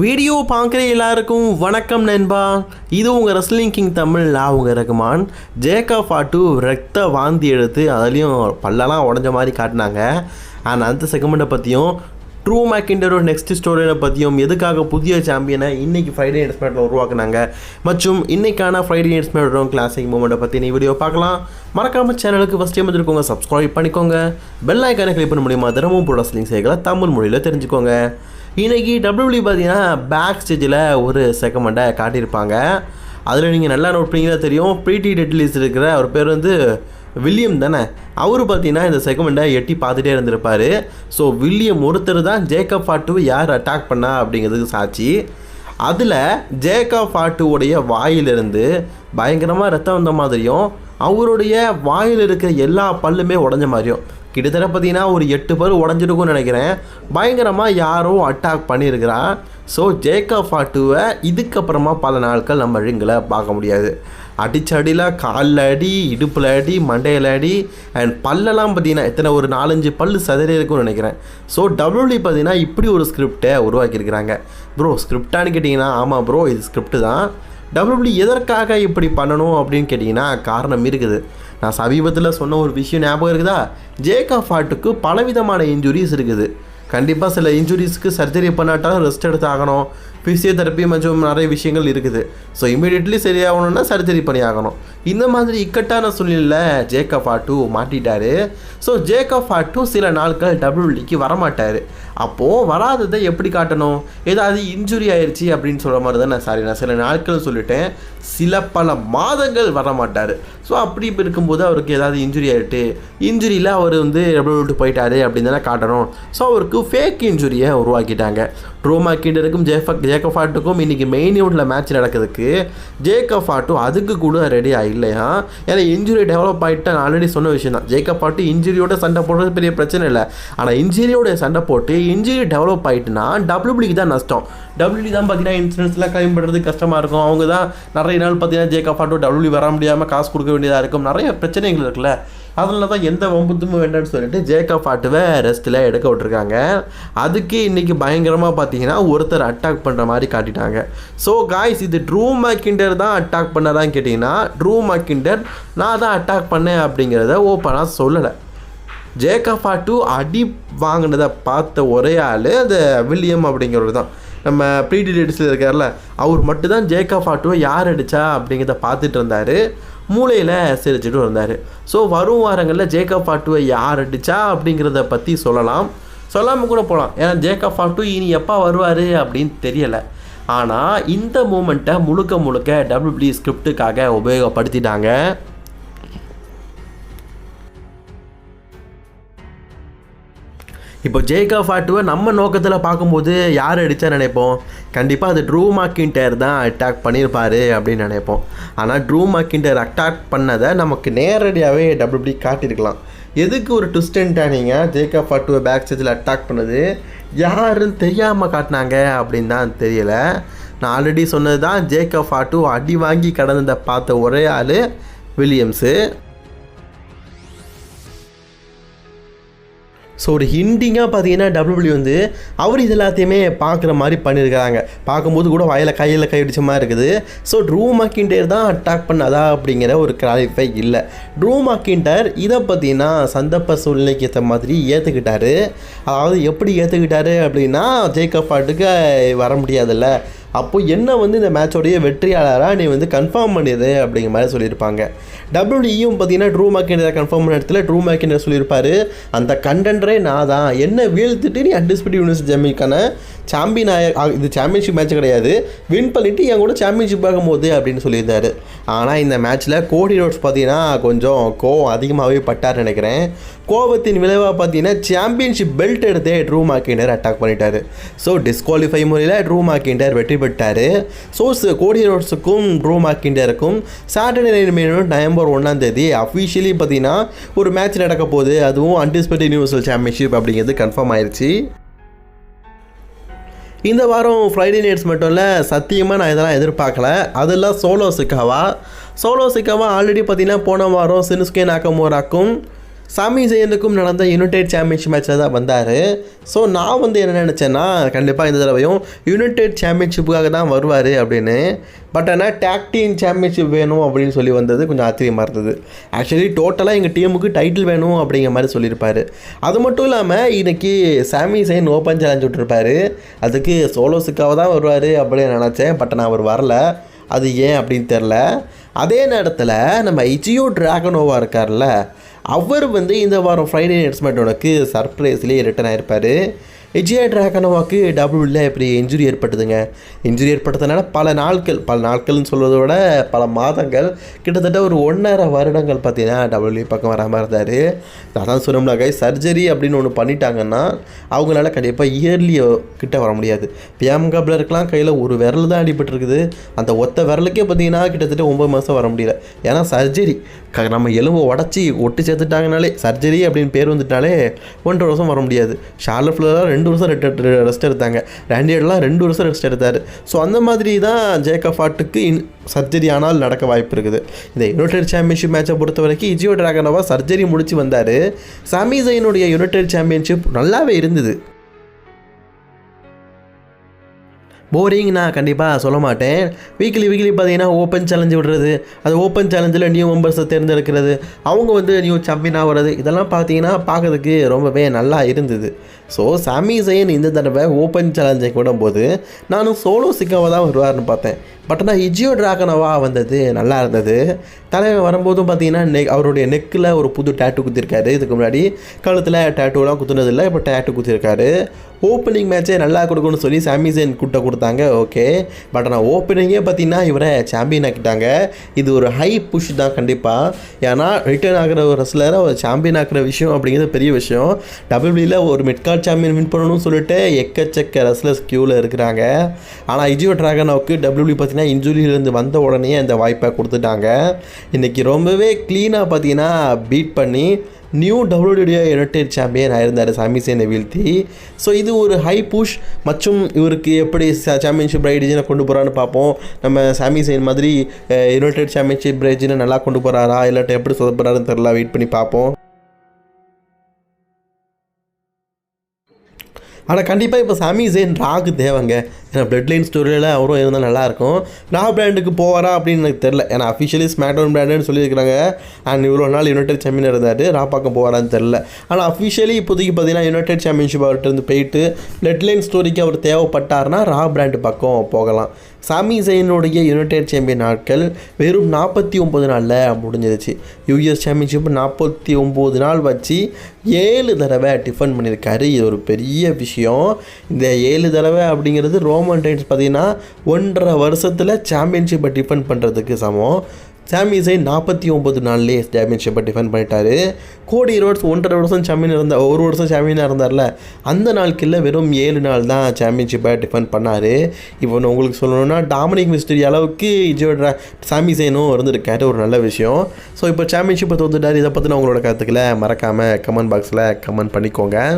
Video பார்க்குற எல்லாருக்கும் வணக்கம் நண்பா. இது உங்கள் ரெஸ்லிங் கிங் தமிழ் நான் உங்கள் ரகுமான். ஜேக்கா ஃபாட்டு ரத்த வாந்தி எடுத்து அதுலேயும் பல்லெல்லாம் உடஞ்ச மாதிரி காட்டினாங்க. ஆனால் அந்த செகமெண்ட்டை பற்றியும் ட்ரூ மேக்கிண்டரோட நெக்ஸ்ட் ஸ்டோரியை பற்றியும் எதுக்காக புதிய சாம்பியனை இன்னைக்கு ஃப்ரைடே நைட்ஸ்மேட்டில் உருவாக்குனாங்க. மற்றும் இன்னைக்கான ஃப்ரைடே நைட்ஸ்மேட்டோட கிளாசிக் மூமெண்ட்டை பற்றி நீ வீடியோ பார்க்கலாம். மறக்காமல் சேனலுக்கு ஃபஸ்ட் டைம் வந்துருக்கோங்க சப்ஸ்கிரைப் பண்ணிக்கோங்க. பெல் ஐக்கானை கிளிக் பண்ண முடியுமா தினமும் போட ரெஸ்லிங் செய்களை தமிழ் மொழியில் தெரிஞ்சுக்கோங்க. இன்றைக்கி டபிள்யூபிள்யூ பார்த்தீங்கன்னா பேக் ஸ்டேஜில் ஒரு செகமெண்ட்டை காட்டியிருப்பாங்க. அதில் நீங்கள் நல்லா நோட் பண்ணிங்கன்னா தெரியும். ப்ரீட்டி டெட்லிஸ் இருக்கிற அவர் பேர் வந்து வில்லியம் தானே? அவர் பார்த்தீங்கன்னா இந்த செகமெண்ட்டை எட்டி பார்த்துட்டே இருந்திருப்பார். ஸோ வில்லியம் ஒருத்தர் தான் ஜேக்கப் ஃபாட்டுவை யார் அட்டாக் பண்ணா அப்படிங்கிறதுக்கு சாட்சி. அதில் ஜேக்கா ஃபாட்டுவோடைய வாயிலிருந்து பயங்கரமாக ரத்தம் வந்த மாதிரியும் அவருடைய வாயில் இருக்கிற எல்லா பல்லுமே உடஞ்ச மாதிரியும். கிட்டத்தட்ட பார்த்தீங்கன்னா ஒரு எட்டு பேர் உடஞ்சிருக்கும்னு நினைக்கிறேன். பயங்கரமாக யாரோ அட்டாக் பண்ணியிருக்கிறான் ஸோ ஜேக்கா ஃபாட்டுவை இதுக்கப்புறமா பல நாட்கள் நம்ம ரிங்கில் பார்க்க முடியாது. அடிச்சடியில் காலில் அடி இடுப்பில் அடி மண்டையில் அடி அண்ட் பல்லெல்லாம் பார்த்தீங்கன்னா எத்தனை ஒரு நாலஞ்சு பல் சதறி இருக்கும்னு நினைக்கிறேன். ஸோ டபிள்யூடி பார்த்தீங்கன்னா இப்படி ஒரு ஸ்கிரிப்டை உருவாக்கியிருக்கிறாங்க. ப்ரோ ஸ்கிரிப்டான்னு கேட்டிங்கன்னா ஆமாம் ப்ரோ இது ஸ்கிரிப்ட் தான். டபுள்யூலி எதற்காக இப்படி பண்ணணும் அப்படின்னு கேட்டிங்கன்னா காரணம் இருக்குது. நான் சமீபத்தில் சொன்ன ஒரு விஷயம் ஞாபகம் இருக்குதா? ஜேகா ஃபாட்டுக்கு பலவிதமான இன்ஜுரிஸ் இருக்குது. கண்டிப்பாக சில இன்ஜுரிஸ்க்கு சர்ஜரி பண்ணாட்டாலும் ரெஸ்ட் எடுத்து ஆகணும் ஃபிசியோதெரப்பி மற்றும் நிறைய விஷயங்கள் இருக்குது. ஸோ இமீடியட்லி சரியாகணும்னா சர்ஜரி பண்ணி ஆகணும் இந்த மாதிரி இக்கட்டான சூழ்நிலையில் ஜேக்கப் ஆட்டு மாட்டிட்டாரு. ஸோ ஜேக்கப் ஆட்டு சில நாட்கள் டபிள்யூடிக்கு வரமாட்டார். அப்போது வராததை எப்படி காட்டணும்? ஏதாவது இன்ஜுரி ஆயிடுச்சு அப்படின்னு சொல்கிற மாதிரி தானே சாரி நான் சில நாட்கள் சொல்லிட்டேன். சில பல மாதங்கள் வர மாட்டார் ஸோ அப்படி இருக்கும்போது அவருக்கு ஏதாவது இன்ஜுரி ஆகிட்டு இன்ஜுரியில் அவர் வந்து எப்படி விட்டு போயிட்டாரு? அப்படின்னு தானே காட்டணும். ஸோ அவருக்கு ஃபேக் இன்ஜுரியை உருவாக்கிட்டாங்க. ரோமா கீடருக்கும் ஜேஃபக் ஜேக்கஃபாட்டுக்கும் இன்றைக்கி மெயின் ஈவெண்ட்டில் மேட்ச் நடக்கிறதுக்கு ஜேக்கஃபாட்டும் அதுக்கு கூட ரெடி இல்லையா? ஏன்னா இன்ஜுரி டெவலப் ஆகிட்டு நான் ஆல்ரெடி சொன்ன விஷயம் தான் ஜேக்கஃபாட்டு இன்ஜுரியோட சண்டை போடுறது பெரிய பிரச்சனை இல்லை. ஆனால் இன்ஜுரியோட சண்டை போட்டு இன்ஜுரி டெவலப் ஆகிட்டுனா டபிள்யூபிளிக்கு தான் நஷ்டம். டபிள்யூடி தான் பார்த்தீங்கன்னா இன்சூரன்ஸ்லாம் கிளைம் பண்ணுறது கஷ்டமாக இருக்கும். அவங்க தான் நிறைய நாள் பார்த்தீங்கன்னா ஜேக்கஃபாட்டும் டபிள்யூ வர முடியாமல் காசு கொடுக்க வேண்டியதாக இருக்கும். நிறைய பிரச்சனைகள் இருக்குல்ல. அதனால தான் எந்த வம்புத்தும் வேண்டாம்னு சொல்லிட்டு ஜேக்கப் ஆட்டுவை ரெஸ்ட்டில் எடுக்க விட்டுருக்காங்க. அதுக்கு இன்றைக்கி பயங்கரமாக பார்த்தீங்கன்னா ஒருத்தர் அட்டாக் பண்ணுற மாதிரி காட்டிட்டாங்க. ஸோ காய்ஸ் இது ட்ரூ மக்கிண்டர் தான் அட்டாக் பண்ணதான்னு கேட்டிங்கன்னா ட்ரூ மக்கிண்டர் நான் தான் அட்டாக் பண்ணேன் அப்படிங்கிறத ஓப்பனாக சொல்லலை. ஜேக்கஃபாட்டு அடி வாங்கினதை பார்த்த ஒரே ஆள் அந்த வில்லியம் அப்படிங்கிறது தான். நம்ம ப்ரீடி லேடிஸில் இருக்கார்ல அவர் மட்டும்தான் ஜேக்கஃபாட்டுவை யார் அடித்தா அப்படிங்கிறத பார்த்துட்டு இருந்தார். மூளையில் சிரிச்சுட்டு இருந்தார். ஸோ வரும் வாரங்களில் ஜேக்கப் ஃபாட்டுவை யார் அடித்தா அப்படிங்கிறத பற்றி சொல்லலாம். சொல்லாமல் கூட போகலாம் ஏன்னா ஜேக்கப் ஃபாட்டு இனி எப்போ வருவார் அப்படின்னு தெரியலை. ஆனால் இந்த மூமெண்ட்டை முழுக்க முழுக்க டபிள்யூபிள்யூ ஸ்கிரிப்டுக்காக உபயோகப்படுத்திட்டாங்க. இப்போ ஜெய்கா ஃபாட்டுவை நம்ம நோக்கத்தில் பார்க்கும்போது யார் அடித்தா நினைப்போம்? கண்டிப்பாக அது ட்ரூ மாக்கின்டர் தான் அட்டாக் பண்ணியிருப்பார் அப்படின்னு நினைப்போம். ஆனால் ட்ரூ மாக்கின்டர் அட்டாக் பண்ணதை நமக்கு நேரடியாகவே டபிள்யூபி காட்டியிருக்கலாம். எதுக்கு ஒரு ட்விஸ்டன்ட்டாக நீங்கள் ஜேகா ஃபாட்டுவை பேக் ஸ்டேஜில் அட்டாக் பண்ணது? யாருன்னு தெரியாமல் காட்டினாங்க அப்படின்னு தான் தெரியல. நான் ஆல்ரெடி சொன்னது தான் ஜேகா ஃபாட்டு அடி வாங்கி கடந்ததை பார்த்த ஒரே ஆள் வில்லியம்ஸு ஸோ ஒரு ஹிண்டிங்காக பார்த்தீங்கன்னா டபிள்யூபிள்யூ வந்து அவர் இது எல்லாத்தையுமே பார்க்குற மாதிரி பண்ணியிருக்கிறாங்க. பார்க்கும்போது கூட வயலில் கையில் கை மாதிரி இருக்குது. ஸோ ட்ரூ மாக்கிண்டர் தான் அட்டாக் பண்ணதா அப்படிங்கிற ஒரு கிளாரிஃபை இல்லை. ட்ரூ மாக்கிண்டர் இதை பார்த்தீங்கன்னா சந்தர்ப்ப சூழ்நிலைக்கு ஏற்ற மாதிரி ஏற்றுக்கிட்டாரு அதாவது எப்படி ஏற்றுக்கிட்டாரு அப்படின்னா ஜேக்கப் பாட்டுக்கு வர முடியாதுல்ல. அப்போ என்ன வந்து இந்த மேட்சோடைய வெற்றியாளராக நீ வந்து கன்ஃபார்ம் பண்ணிடு அப்படிங்கிற மாதிரி சொல்லியிருப்பாங்க. டபிள்யூடியும் பார்த்தீங்கன்னா ட்ரூ மேக்கிண்டரை கன்ஃபார்ம் பண்ண இடத்துல ட்ரூ மேக்கிண்டர் சொல்லியிருப்பார். அந்த கண்டென்டரே நான் தான் என்ன வீழ்த்திட்டு நீ அன்டிஸ்பியூட் யூனிவர்ஸ் ஜெமிக்கான சாம்பியன் ஆய இது சாம்பியன்ஷிப் மேட்ச் கிடையாது. வின் பண்ணிவிட்டு என் கூட சாம்பியன்ஷிப் ஆகும்போது அப்படின்னு சொல்லியிருந்தாரு. ஆனால் இந்த மேட்ச்சில் கோடி ரோட்ஸ் பார்த்தீங்கன்னா கொஞ்சம் கோவம் அதிகமாகவே பட்டார் நினைக்கிறேன். கோபத்தின் விளைவாக பார்த்தீங்கன்னா சாம்பியன்ஷிப் பெல்ட் எடுத்தே ட்ரூ மார்க்கிண்டர் அட்டாக் பண்ணிட்டாரு. ஸோ டிஸ்குவாலிஃபை முறையில் ட்ரூ மார்க்கிண்டர் வெற்றி பெற்றார். ஸோ கோடி ரோட்ஸுக்கும் ட்ரூ மார்க்கிண்டருக்கும் சாட்டர்டே நைட் மீனும் நவம்பர் ஒன்றாம் தேதி அஃபிஷியலி பார்த்தீங்கன்னா ஒரு மேட்ச் நடக்க போகுது. அதுவும் அன்டிஸ்பெக்ட் யூனிவர்சல் சாம்பியன்ஷிப் அப்படிங்கிறது கன்ஃபார்ம் ஆயிடுச்சு இந்த வாரம் ஃப்ரைடே நைட்ஸ் மட்டும் இல்லை சத்தியமாக நான் இதெல்லாம் எதிர்பார்க்கல. அதெல்லாம் Solo Sikoa? Solo Sikoa already பார்த்தீங்கன்னா போன வாரம் சினுஸ்கே நாக்கமோராக்கும் சாமி ஜெயனுக்கும் நடந்த யுனைடெட் சாம்பியன்ஷிப் மேட்ச்சில் தான் வந்தார். ஸோ நான் வந்து என்ன நினச்சேன்னா கண்டிப்பாக இந்த தடவையும் யுனைடெட் சாம்பியன்ஷிப்புக்காக தான் வருவார் அப்படின்னு. பட் ஆனால் டேக் டீம் சாம்பியன்ஷிப் வேணும் அப்படின்னு சொல்லி வந்தது கொஞ்சம் ஆச்சரியமாக இருந்தது. ஆக்சுவலி டோட்டலாக எங்கள் டீமுக்கு டைட்டில் வேணும் அப்படிங்கிற மாதிரி சொல்லியிருப்பார். அது மட்டும் இல்லாமல் இன்றைக்கி சாமி ஜெயின் ஓப்பன் சேலஞ்ச் விட்டுருப்பாரு. அதுக்கு சோலோஸுக்காக தான் வருவார் அப்படின்னு நினச்சேன். பட் நான் அவர் வரல. அது ஏன் அப்படின்னு தெரில அதே நேரத்தில் நம்ம இச்சியோ டிராகனோவா இருக்கார்ல அவர் வந்து இந்த வாரம் ஃப்ரைடே நைட் ஸ்மாட்டோனுக்கு சர்ப்ரைஸ்லேயே ரிட்டர்ன் ஆயிருப்பார். விஜயா ட்ராகனோவாக்கு டபுள்ல இப்படி இன்ஜுரி ஏற்பட்டதுங்க. இன்ஜுரி ஏற்பட்டதுனால பல நாட்கள் பல நாட்கள்னு சொல்வதை விட பல மாதங்கள் கிட்டத்தட்ட ஒரு ஒன்றரை வருடங்கள் பார்த்தீங்கன்னா டபுள்யூ பக்கம் வராமல் இருந்தார். அதான் சொன்னோம்னா கை சர்ஜரி அப்படின்னு ஒன்று பண்ணிட்டாங்கன்னா அவங்களால கண்டிப்பாக இயர்லியோ கிட்ட வர முடியாது. பியாம் கப்லருக்கெலாம் கையில் ஒரு விரல் தான் அடிபட்டுருக்குது. அந்த ஒத்த விரலுக்கே பார்த்தீங்கன்னா கிட்டத்தட்ட ஒம்பது மாதம் வர முடியல. ஏன்னா சர்ஜரி க நம்ம எலும்பை உடச்சி ஒட்டி சேர்த்துட்டாங்கனாலே சர்ஜரி அப்படின்னு பேர் வந்துட்டாலே ஒன்றரை வருஷம் வர முடியாது. ஷார்லட் ரெண்டு ரெண்டு வருஷம் ரெஸ்ட் எடுத்தாங்க. ரேண்டியர்லாம் ரெண்டு வருஷம் ரெஸ்ட் எடுத்தார். ஸோ அந்த மாதிரி தான் ஜேக்கப் ஆட்டுக்கு இன் சர்ஜரி ஆனால் நடக்க வாய்ப்பு இருக்குது. இந்த யுனைடெட் சாம்பியன்ஷிப் மேட்சை பொறுத்த வரைக்கும் இஜியோ டிராகனோவா சர்ஜரி முடிச்சு வந்தார். சாமி ஜெயினுடைய யுனைடெட் சாம்பியன்ஷிப் நல்லாவே இருந்தது. போரிங் நான் கண்டிப்பாக சொல்ல மாட்டேன். வீக்லி வீக்லி பார்த்தீங்கன்னா ஓப்பன் சேலஞ்சு விடுறது அது ஓப்பன் சேலஞ்சில் நியூ மெம்பர்ஸை தேர்ந்தெடுக்கிறது அவங்க வந்து நியூ சாம்பியன் ஆகிறது இதெல்லாம் பார்த்தீங்கன்னா பார்க்கறதுக்கு ரொம்பவே நல்லா இருந்தது. ஸோ சாமி ஜெயன் இந்த தடவை ஓப்பன் சேலஞ்சை விடும்போது நானும் சோலோ சிக்காவை தான் வருவார்னு பார்த்தேன். பட் ஆனால் இஜியோ டிராகனவா வந்தது நல்லா இருந்தது. தலைவன் வரும்போதும் பார்த்தீங்கன்னா நெக் அவருடைய நெக்கில் ஒரு புது டேட்டு குத்திருக்காரு. இதுக்கு முன்னாடி கழுத்தில் டேட்டூலாம் குத்துனதில்லை இப்போ டேட்டு குத்திருக்காரு. ஓப்பனிங் மேட்ச்சே நல்லா கொடுக்கணும்னு சொல்லி சாமிசன் கூட்ட கொடுத்தாங்க ஓகே பட் ஆனால் ஓப்பனிங்கே பார்த்தீங்கன்னா இவரை சாம்பியன் ஆக்கிட்டாங்க. இது ஒரு ஹை புஷ் தான் கண்டிப்பாக ஏன்னா ரிட்டர்ன் ஆகிற ஒரு ரெஸ்லரை ஒரு சாம்பியன் ஆக்கிற விஷயம் அப்படிங்கிறது பெரிய விஷயம். டபிள்யூபியில் ஒரு மிட்கார்ட் சாம்பியன் வின் பண்ணணும்னு சொல்லிட்டு எக்கச்சக்க ரெஸ்லர்ஸ் க்யூவில் இருக்கிறாங்க. ஆனால் இஜியோ ட்ராகனோவுக்கு டபிள்யூபி பார்த்தீங்கன்னா இன்ஜுரியிலேருந்து வந்த உடனே அந்த வாய்ப்பை கொடுத்துட்டாங்க. இன்றைக்கி ரொம்பவே க்ளீனாக பார்த்தீங்கன்னா பீட் பண்ணி நியூ டபிள்யூடிய யுனைடெட் சாம்பியன் ஆயிருந்தார் சாமி சேனை வீழ்த்தி. ஸோ இது ஒரு ஹை புஷ் மற்றும் இவருக்கு எப்படி சாம்பியன்ஷிப் ரைடிஜனை கொண்டு போகிறான்னு பார்ப்போம். நம்ம சாமி சேன் மாதிரி யுனைடெட் சாம்பியன்ஷிப் ரைடிஜனை நல்லா கொண்டு போகிறாரா இல்லாட்ட எப்படி சொல்ல போகிறாருன்னு தெரில வெயிட் பண்ணி பார்ப்போம். ஆனால் கண்டிப்பாக இப்போ சாமி ஜெயின் ராகு தேவைங்க. ஏன்னா பிளட் லைன் ஸ்டோரியில் அவரும் இருந்தால் நல்லாயிருக்கும். ரா பிராண்டுக்கு போவாரா அப்படின்னு எனக்கு தெரில ஏன்னா அஃபிஷியலி ஸ்மாக்டவுன் பிராண்டுன்னு சொல்லியிருக்கிறாங்க. அண்ட் இவ்வளோ நாள் யுனைடெட் சாம்பியன் இருந்தார். ரா பக்கம் போவாரான்னு தெரில ஆனால் அஃபிஷியலி இப்போதைக்கு பார்த்தீங்கன்னா யுனைடெட் சாம்பியன்ஷிப் அவர்கிட்ட இருந்து போயிட்டு பிளட் லைன் ஸ்டோரிக்கு அவர் தேவைப்பட்டார்னா ரா பிராண்டு பக்கம் போகலாம். சாமி ஜெயினுடைய யுனைடெட் சாம்பியன் நாட்கள் வெறும் நாற்பத்தி ஒம்பது நாளில் முடிஞ்சிருச்சு. யூஎஸ் சாம்பியன்ஷிப் நாற்பத்தி ஒம்பது நாள் வச்சு ஏழு தடவை டிஃபன் பண்ணியிருக்காரு. இது ஒரு பெரிய விஷயம். இந்த ஏழு தடவை அப்படிங்கிறது ரோமன் டைன்ஸ் பார்த்தீங்கன்னா ஒன்றரை வருஷத்தில் சாம்பியன்ஷிப்பை டிஃபெண்ட் பண்ணுறதுக்கு சமம். சாமிசை நாற்பத்தி ஒம்பது நாள்லேயே சாம்பியன்ஷிப்பை டிஃபெண்ட் பண்ணிட்டாரு. கோடி ரோட்ஸ் ஒன்றரை வருஷம் சாம்பியன் இருந்தார் ஒரு வருஷம் சாம்பியனாக இருந்தார்ல அந்த நாட்களில் வெறும் ஏழு நாள் தான் சாம்பியன்ஷிப்பை டிஃபெண்ட் பண்ணார். இப்போ நான் உங்களுக்கு சொல்லணும்னா டாமினிக் மிஸ்டரி அளவுக்கு இஜோட சாமி இருந்திருக்காரு ஒரு நல்ல விஷயம். ஸோ இப்போ சாம்பியன்ஷிப்பை தோத்துட்டார் இதை பற்றின உங்களோட கருத்துக்களை மறக்காமல் கமெண்ட் பாக்ஸில் கமெண்ட் பண்ணிக்கோங்க.